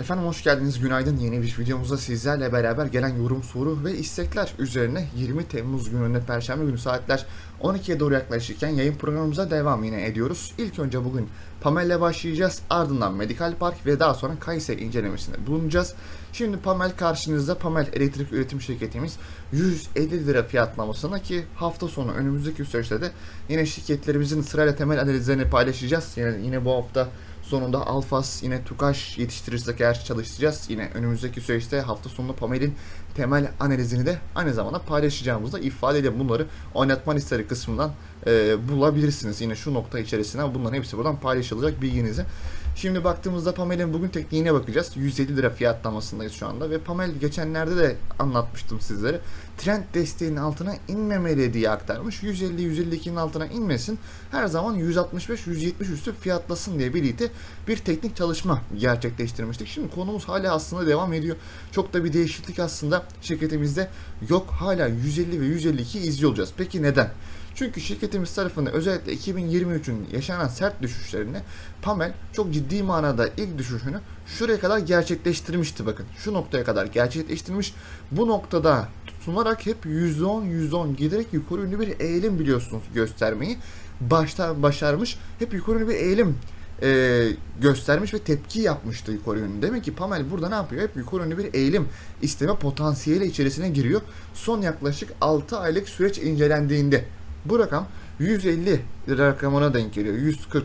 Efendim hoş geldiniz, günaydın. Yeni bir videomuzda sizlerle beraber gelen yorum, soru ve istekler üzerine 20 Temmuz gününde Perşembe günü saatler 12'ye doğru yaklaşırken yayın programımıza devam yine ediyoruz. İlk önce bugün Pamel'le başlayacağız, ardından Medikal Park ve daha sonra Kayseri incelemesinde bulunacağız. Şimdi Pamel karşınızda Pamel Elektrik Üretim Şirketimiz 150 lira fiyatlamasına ki hafta sonu önümüzdeki süreçte de yine şirketlerimizin sırayla temel analizlerini paylaşacağız. Yine, yine bu hafta Sonunda Alfas yine Tukaş yetiştirirsek eğer çalışacağız. Yine önümüzdeki süreçte hafta sonunda Pamel'in temel analizini de aynı zamanda paylaşacağımızda ifade edelim. Bunları oynatma listeleri kısmından e, bulabilirsiniz. Yine şu nokta içerisinde bunların hepsi buradan paylaşılacak bilginize. Şimdi baktığımızda Pamel'in bugün tekniğine bakacağız. 150 lira fiyatlamasındayız şu anda ve Pamel geçenlerde de anlatmıştım sizlere. Trend desteğinin altına inmemeli diye aktarmış. 150-152'nin altına inmesin. Her zaman 165-170 üstü fiyatlasın diye birlikte bir teknik çalışma gerçekleştirmiştik. Şimdi konumuz hala aslında devam ediyor. Çok da bir değişiklik aslında şirketimizde yok. Hala 150 ve 152 izliyor olacağız. Peki neden? Çünkü şirketimiz tarafında özellikle 2023'ün yaşanan sert düşüşlerine Pamel çok ciddi manada ilk düşüşünü şuraya kadar gerçekleştirmişti bakın. Şu noktaya kadar gerçekleştirmiş. Bu noktada tutunarak hep %10 %10 giderek yukarı yönlü bir eğilim biliyorsunuz göstermeyi başta başarmış. Hep yukarı yönlü bir eğilim e, göstermiş ve tepki yapmıştı yukarı yönlü. Demek ki Pamel burada ne yapıyor? Hep yukarı yönlü bir eğilim isteme potansiyeli içerisine giriyor. Son yaklaşık 6 aylık süreç incelendiğinde bu rakam 150 lira rakamına denk geliyor. 140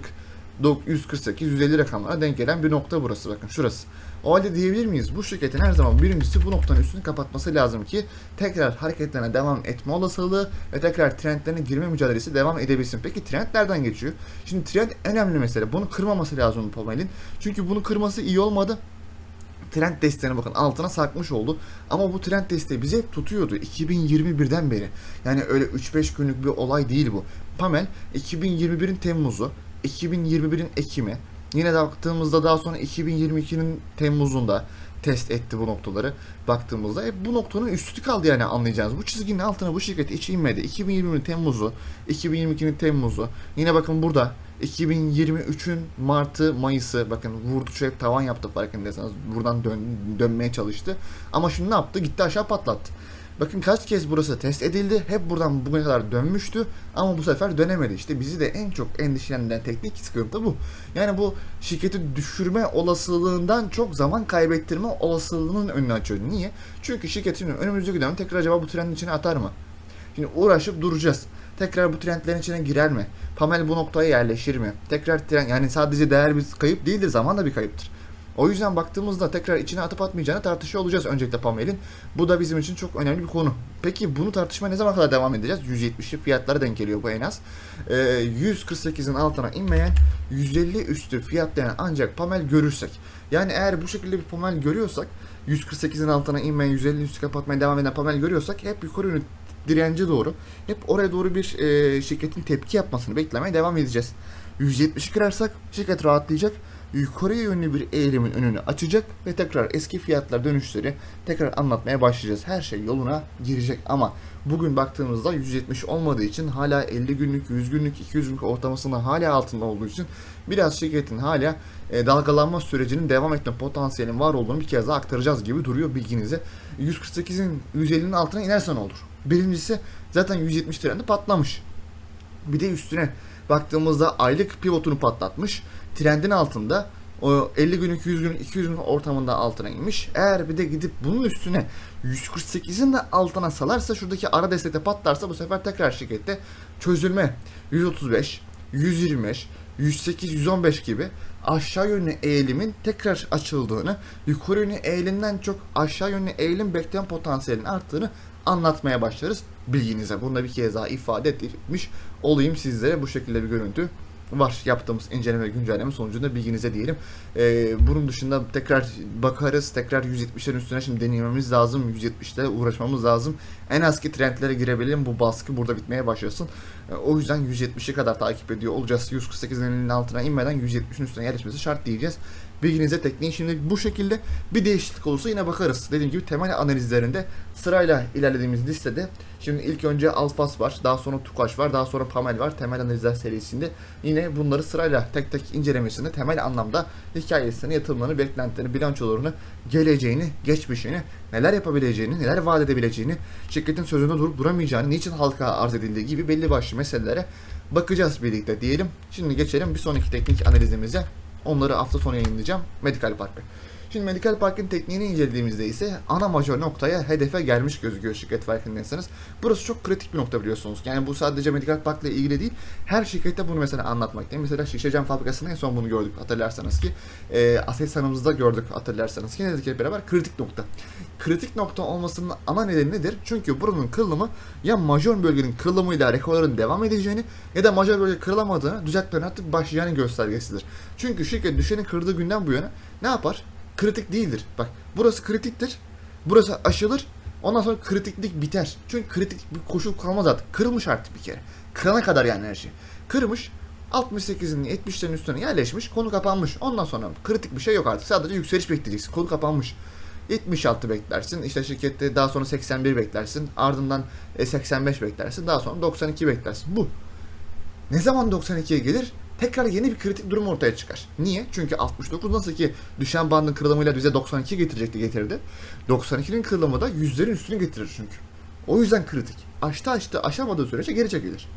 148, 150 rakamlara denk gelen bir nokta burası bakın şurası. O halde diyebilir miyiz? Bu şirketin her zaman birincisi bu noktanın üstünü kapatması lazım ki tekrar hareketlerine devam etme olasılığı ve tekrar trendlerine girme mücadelesi devam edebilsin. Peki trend nereden geçiyor? Şimdi trend en önemli mesele. Bunu kırmaması lazım Pamel'in. Çünkü bunu kırması iyi olmadı trend desteğine bakın altına sarkmış oldu. Ama bu trend desteği bizi hep tutuyordu 2021'den beri. Yani öyle 3-5 günlük bir olay değil bu. Pamel 2021'in Temmuz'u, 2021'in Ekim'i, yine de baktığımızda daha sonra 2022'nin Temmuz'unda test etti bu noktaları. Baktığımızda hep bu noktanın üstü kaldı yani anlayacağınız. Bu çizginin altına bu şirket hiç inmedi. 2020'nin Temmuz'u, 2022'nin Temmuz'u. Yine bakın burada 2023'ün Mart'ı, Mayıs'ı bakın vurdukça hep tavan yaptı farkındaysanız. Buradan dön, dönmeye çalıştı. Ama şimdi ne yaptı? Gitti aşağı patlattı. Bakın kaç kez burası test edildi. Hep buradan bugüne kadar dönmüştü. Ama bu sefer dönemedi. İşte bizi de en çok endişelendiren teknik sıkıntı bu. Yani bu şirketi düşürme olasılığından çok zaman kaybettirme olasılığının önünü açıyor. Niye? Çünkü şirketin önümüzdeki dönem tekrar acaba bu trendin içine atar mı? Şimdi uğraşıp duracağız. Tekrar bu trendlerin içine girer mi? Pamel bu noktaya yerleşir mi? Tekrar trend yani sadece değer bir kayıp değildir zaman da bir kayıptır. O yüzden baktığımızda tekrar içine atıp atmayacağını tartışıyor olacağız öncelikle Pamel'in. Bu da bizim için çok önemli bir konu. Peki bunu tartışma ne zaman kadar devam edeceğiz? 170'li fiyatlara denk geliyor bu en az. Ee, 148'in altına inmeyen 150 üstü fiyatlayan ancak Pamel görürsek. Yani eğer bu şekilde bir Pamel görüyorsak 148'in altına inmeyen 150 üstü kapatmaya devam eden Pamel görüyorsak hep yukarı yönlü dirence doğru hep oraya doğru bir e, şirketin tepki yapmasını beklemeye devam edeceğiz. 170'i kırarsak şirket rahatlayacak. Yukarıya yönlü bir eğilimin önünü açacak ve tekrar eski fiyatlar dönüşleri tekrar anlatmaya başlayacağız. Her şey yoluna girecek ama bugün baktığımızda 170 olmadığı için hala 50 günlük, 100 günlük, 200 günlük ortalamasının hala altında olduğu için biraz şirketin hala e, dalgalanma sürecinin devam etme potansiyelinin var olduğunu bir kez daha aktaracağız gibi duruyor bilginize. 148'in 150'nin altına inerse ne olur? Birincisi zaten 170 trendi patlamış. Bir de üstüne baktığımızda aylık pivotunu patlatmış. Trendin altında o 50 günlük, 100 günlük, 200 günlük ortamında altına inmiş. Eğer bir de gidip bunun üstüne 148'in de altına salarsa şuradaki ara destekte patlarsa bu sefer tekrar şirkette çözülme 135, 125, 108, 115 gibi aşağı yönlü eğilimin tekrar açıldığını, yukarı yönlü eğilimden çok aşağı yönlü eğilim bekleyen potansiyelin arttığını anlatmaya başlarız bilginize. Bunu da bir kez daha ifade etmiş olayım sizlere bu şekilde bir görüntü var yaptığımız inceleme güncelleme sonucunda bilginize diyelim. Ee, bunun dışında tekrar bakarız. Tekrar 170'lerin üstüne şimdi denememiz lazım. 170'te uğraşmamız lazım. En az ki trendlere girebilelim. Bu baskı burada bitmeye başlasın. E, O yüzden 170'e kadar takip ediyor olacağız. 148'in elinin altına inmeden 170'in üstüne yerleşmesi şart diyeceğiz. Bilginize tekniğin şimdi bu şekilde bir değişiklik olursa yine bakarız. Dediğim gibi temel analizlerinde sırayla ilerlediğimiz listede şimdi ilk önce Alfas var, daha sonra Tukaş var, daha sonra Pamel var temel analizler serisinde. Yine bunları sırayla tek tek incelemesini temel anlamda hikayesini, yatırımlarını, beklentilerini, bilançolarını, geleceğini, geçmişini, neler yapabileceğini, neler vaat edebileceğini, şirketin sözünde durup duramayacağını, niçin halka arz edildiği gibi belli başlı meselelere bakacağız birlikte diyelim. Şimdi geçelim bir sonraki teknik analizimize. Onları hafta sonu yayınlayacağım. Medical Park'ı. Şimdi Medical Park'ın tekniğini incelediğimizde ise ana majör noktaya hedefe gelmiş gözüküyor şirket farkındaysanız. Burası çok kritik bir nokta biliyorsunuz. Yani bu sadece Medical Park'la ilgili değil. Her şirkette bunu mesela anlatmaktayım. Mesela Şişecam Fabrikası'nda en son bunu gördük hatırlarsanız ki. E, Aselsan'ımızda gördük hatırlarsanız ki. Ne dedik hep beraber? Kritik nokta. Kritik nokta olmasının ana nedeni nedir? Çünkü buranın kırılımı ya majör bölgenin kırılımıyla rekorların devam edeceğini ya da majör bölge kırılamadığını düzeltmelerin artık başlayacağını göstergesidir. Çünkü şirket düşeni kırdığı günden bu yana ne yapar? Kritik değildir. Bak burası kritiktir. Burası aşılır. Ondan sonra kritiklik biter. Çünkü kritik bir koşul kalmaz artık. Kırılmış artık bir kere. Kırana kadar yani her şey. Kırmış. 68'in 70'lerin üstüne yerleşmiş. Konu kapanmış. Ondan sonra kritik bir şey yok artık. Sadece yükseliş bekleyeceksin. Konu kapanmış. 76 beklersin. İşte şirkette daha sonra 81 beklersin. Ardından e, 85 beklersin. Daha sonra 92 beklersin. Bu. Ne zaman 92'ye gelir? Tekrar yeni bir kritik durum ortaya çıkar. Niye? Çünkü 69 nasıl ki düşen bandın kırılımıyla bize 92 getirecekti getirdi. 92'nin kırılımı da yüzlerin üstünü getirir çünkü. O yüzden kritik. Aştı aştı aşamadığı sürece geri çekilir.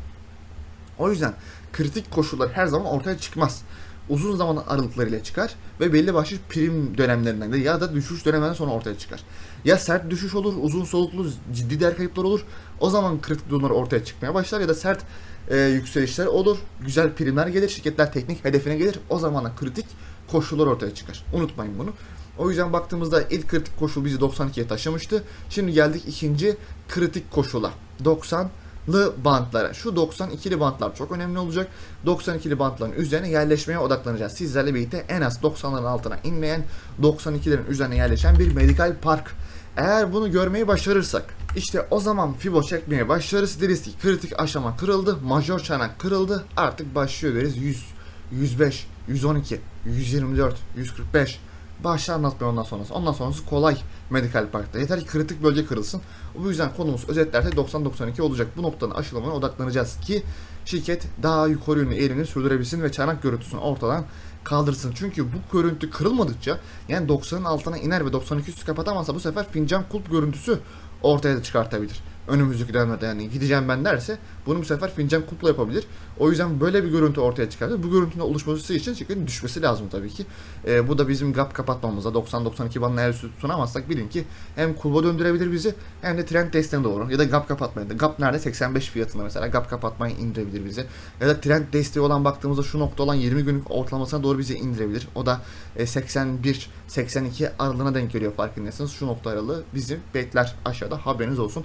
O yüzden kritik koşullar her zaman ortaya çıkmaz. Uzun zaman aralıklarıyla çıkar ve belli başlı prim dönemlerinden de ya da düşüş döneminden sonra ortaya çıkar. Ya sert düşüş olur, uzun soluklu ciddi değer kayıpları olur. O zaman kritik durumlar ortaya çıkmaya başlar ya da sert e, yükselişler olur. Güzel primler gelir, şirketler teknik hedefine gelir. O zaman da kritik koşullar ortaya çıkar. Unutmayın bunu. O yüzden baktığımızda ilk kritik koşul bizi 92'ye taşımıştı. Şimdi geldik ikinci kritik koşula. 90'lı bantlara. Şu 92'li bantlar çok önemli olacak. 92'li bantların üzerine yerleşmeye odaklanacağız. Sizlerle birlikte en az 90'ların altına inmeyen 92'lerin üzerine yerleşen bir medikal park. Eğer bunu görmeyi başarırsak işte o zaman Fibo çekmeye başlarız deriz ki kritik aşama kırıldı, majör çanak kırıldı artık başlıyor deriz 100, 105, 112, 124, 145 başla anlatmaya ondan sonrası. Ondan sonrası kolay Medical Park'ta. Yeter ki kritik bölge kırılsın. Bu yüzden konumuz özetlerse 90-92 olacak. Bu noktanın aşılamana odaklanacağız ki şirket daha yukarı yönlü eğilimini sürdürebilsin ve çanak görüntüsünü ortadan kaldırsın. Çünkü bu görüntü kırılmadıkça yani 90'ın altına iner ve 92 üstü kapatamazsa bu sefer fincan kulp görüntüsü ortaya da çıkartabilir. Önümüzdeki dönemde yani gideceğim ben derse bunu bu sefer fincan kulpla yapabilir. O yüzden böyle bir görüntü ortaya çıkartır. Bu görüntünün oluşması için şirketin düşmesi lazım tabii ki. Ee, bu da bizim gap kapatmamıza 90-92 bandına üstü tutunamazsak bilin ki hem kulba döndürebilir bizi hem de trend desteğine doğru ya da gap kapatmaya. Gap nerede? 85 fiyatında mesela gap kapatmayı indirebilir bizi. Ya da trend desteği olan baktığımızda şu nokta olan 20 günlük ortalamasına doğru bizi indirebilir. O da e, 81 82 aralığına denk geliyor farkındaysanız. Şu nokta aralığı bizi bekler aşağıda haberiniz olsun.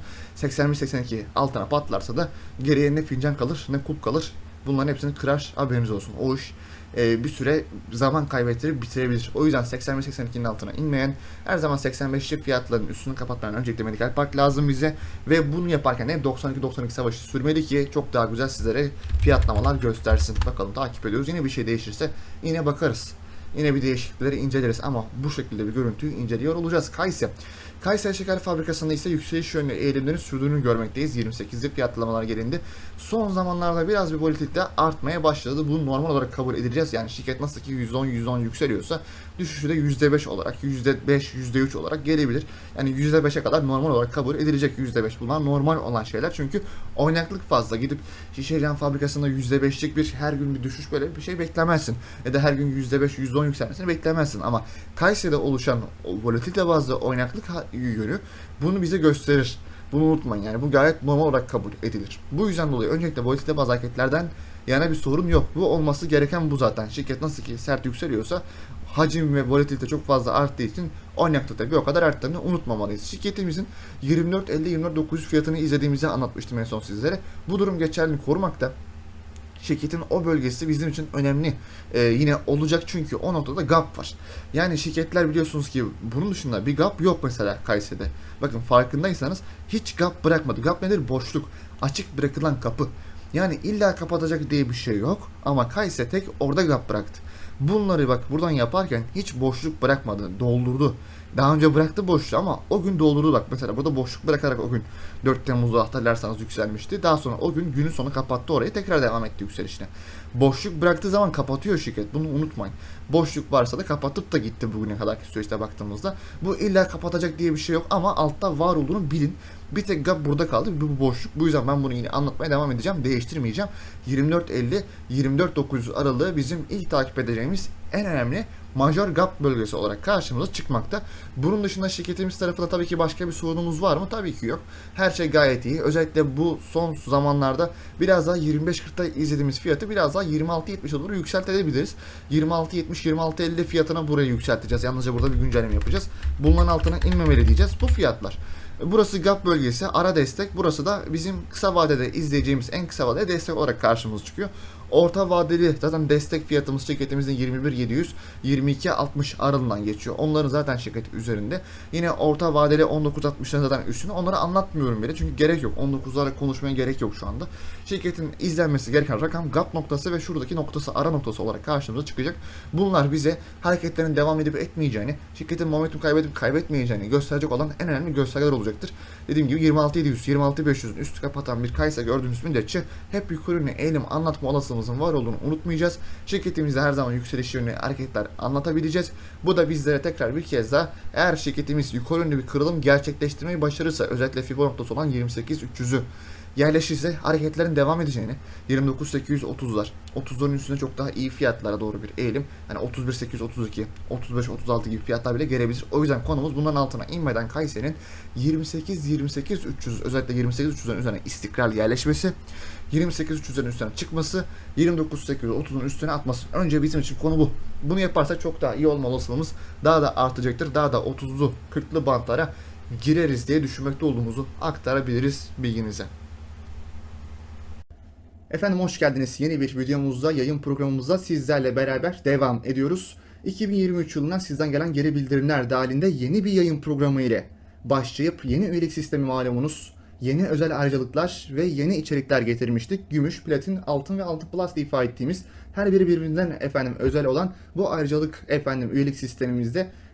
81-82 altına patlarsa da geriye ne fincan kalır ne kulp kalır. Bunların hepsini kırar haberiniz olsun. O iş e, bir süre zaman kaybettirip bitirebilir. O yüzden 81-82'nin altına inmeyen her zaman 85'li fiyatların üstünü kapatmadan öncelikle Medical Park lazım bize ve bunu yaparken hep 92-92 savaşı sürmeli ki çok daha güzel sizlere fiyatlamalar göstersin. Bakalım takip ediyoruz. Yine bir şey değişirse yine bakarız. Yine bir değişiklikleri inceleriz ama bu şekilde bir görüntüyü inceliyor olacağız. Kayse. Kayseri Şeker Fabrikası'nda ise yükseliş yönlü eğilimlerin sürdüğünü görmekteyiz. 28'li fiyatlamalar gelindi. Son zamanlarda biraz bir volatilite artmaya başladı. Bunu normal olarak kabul edeceğiz. Yani şirket nasıl ki %10 %10 yükseliyorsa düşüşü de %5 olarak, %5, %3 olarak gelebilir. Yani %5'e kadar normal olarak kabul edilecek %5. Bunlar normal olan şeyler. Çünkü oynaklık fazla. Gidip Şişecam Fabrikası'nda %5'lik bir her gün bir düşüş böyle bir şey beklemezsin. Ya da her gün %5, %10 yükselmesini beklemezsin. Ama Kayseri'de oluşan volatilite bazlı oynaklık yönü bunu bize gösterir. Bunu unutmayın yani bu gayet normal olarak kabul edilir. Bu yüzden dolayı öncelikle volatilite bazı hareketlerden yana bir sorun yok. Bu olması gereken bu zaten. Şirket nasıl ki sert yükseliyorsa hacim ve volatilite çok fazla arttığı için oynaklık da bir o kadar arttığını unutmamalıyız. Şirketimizin 24.50-24.900 fiyatını izlediğimizi anlatmıştım en son sizlere. Bu durum geçerliliğini korumakta şirketin o bölgesi bizim için önemli Ee, yine olacak çünkü o noktada gap var. Yani şirketler biliyorsunuz ki bunun dışında bir gap yok mesela Kayseri'de. Bakın farkındaysanız hiç gap bırakmadı. Gap nedir? Boşluk. Açık bırakılan kapı. Yani illa kapatacak diye bir şey yok ama Kayse tek orada gap bıraktı. Bunları bak buradan yaparken hiç boşluk bırakmadı, doldurdu. Daha önce bıraktı boşluğu ama o gün doldurdu bak. Mesela burada boşluk bırakarak o gün 4 Temmuz'da hatırlarsanız yükselmişti. Daha sonra o gün günün sonu kapattı orayı tekrar devam etti yükselişine. Boşluk bıraktığı zaman kapatıyor şirket. Bunu unutmayın. Boşluk varsa da kapatıp da gitti bugüne kadarki süreçte baktığımızda. Bu illa kapatacak diye bir şey yok ama altta var olduğunu bilin. Bir tek gap burada kaldı. Bu boşluk. Bu yüzden ben bunu yine anlatmaya devam edeceğim. Değiştirmeyeceğim. 24.50 24.900 aralığı bizim ilk takip edeceğimiz en önemli major gap bölgesi olarak karşımıza çıkmakta. Bunun dışında şirketimiz tarafında tabii ki başka bir sorunumuz var mı? Tabii ki yok. Her şey gayet iyi. Özellikle bu son zamanlarda biraz daha 25.40'da izlediğimiz fiyatı biraz daha 26.70'e doğru yükseltebiliriz. 26.70-26.50 fiyatına buraya yükselteceğiz. Yalnızca burada bir güncelleme yapacağız. Bunların altına inmemeli diyeceğiz. Bu fiyatlar. Burası gap bölgesi, ara destek. Burası da bizim kısa vadede izleyeceğimiz en kısa vadede destek olarak karşımıza çıkıyor. Orta vadeli zaten destek fiyatımız şirketimizin 21.700 22.60 aralığından geçiyor. Onların zaten şirket üzerinde. Yine orta vadeli 19.60'ların zaten üstünde. Onları anlatmıyorum bile çünkü gerek yok. 19'lara konuşmaya gerek yok şu anda. Şirketin izlenmesi gereken rakam gap noktası ve şuradaki noktası ara noktası olarak karşımıza çıkacak. Bunlar bize hareketlerin devam edip etmeyeceğini, şirketin momentum kaybedip kaybetmeyeceğini gösterecek olan en önemli göstergeler olacaktır. Dediğim gibi 26.700, 26.500'ün üstü kapatan bir kaysa gördüğünüz müddetçe hep yukarı eğilim anlatma olasılığımızın var olduğunu unutmayacağız. Şirketimizde her zaman yükseliş yönlü hareketler anlatabileceğiz. Bu da bizlere tekrar bir kez daha eğer şirketimiz yukarı yönlü bir kırılım gerçekleştirmeyi başarırsa özellikle FIBO noktası olan 28.300'ü yerleşirse hareketlerin devam edeceğini 29.830'lar 30'ların üstünde çok daha iyi fiyatlara doğru bir eğilim yani 31.832 35-36 gibi fiyatlar bile gelebilir. O yüzden konumuz bundan altına inmeden Kayseri'nin 28-28-300 özellikle 28-300'lerin üzerine istikrar yerleşmesi 28-300'lerin üstüne çıkması 29-830'un üstüne atması. Önce bizim için konu bu. Bunu yaparsak çok daha iyi olma olasılığımız daha da artacaktır. Daha da 30'lu 40'lı bantlara gireriz diye düşünmekte olduğumuzu aktarabiliriz bilginize. Efendim hoş geldiniz. Yeni bir videomuzda, yayın programımızda sizlerle beraber devam ediyoruz. 2023 yılından sizden gelen geri bildirimler dahilinde yeni bir yayın programı ile başlayıp yeni üyelik sistemi malumunuz, yeni özel ayrıcalıklar ve yeni içerikler getirmiştik. Gümüş, platin, altın ve altın plus diye ifade ettiğimiz her biri birbirinden efendim özel olan bu ayrıcalık efendim üyelik sistemimizde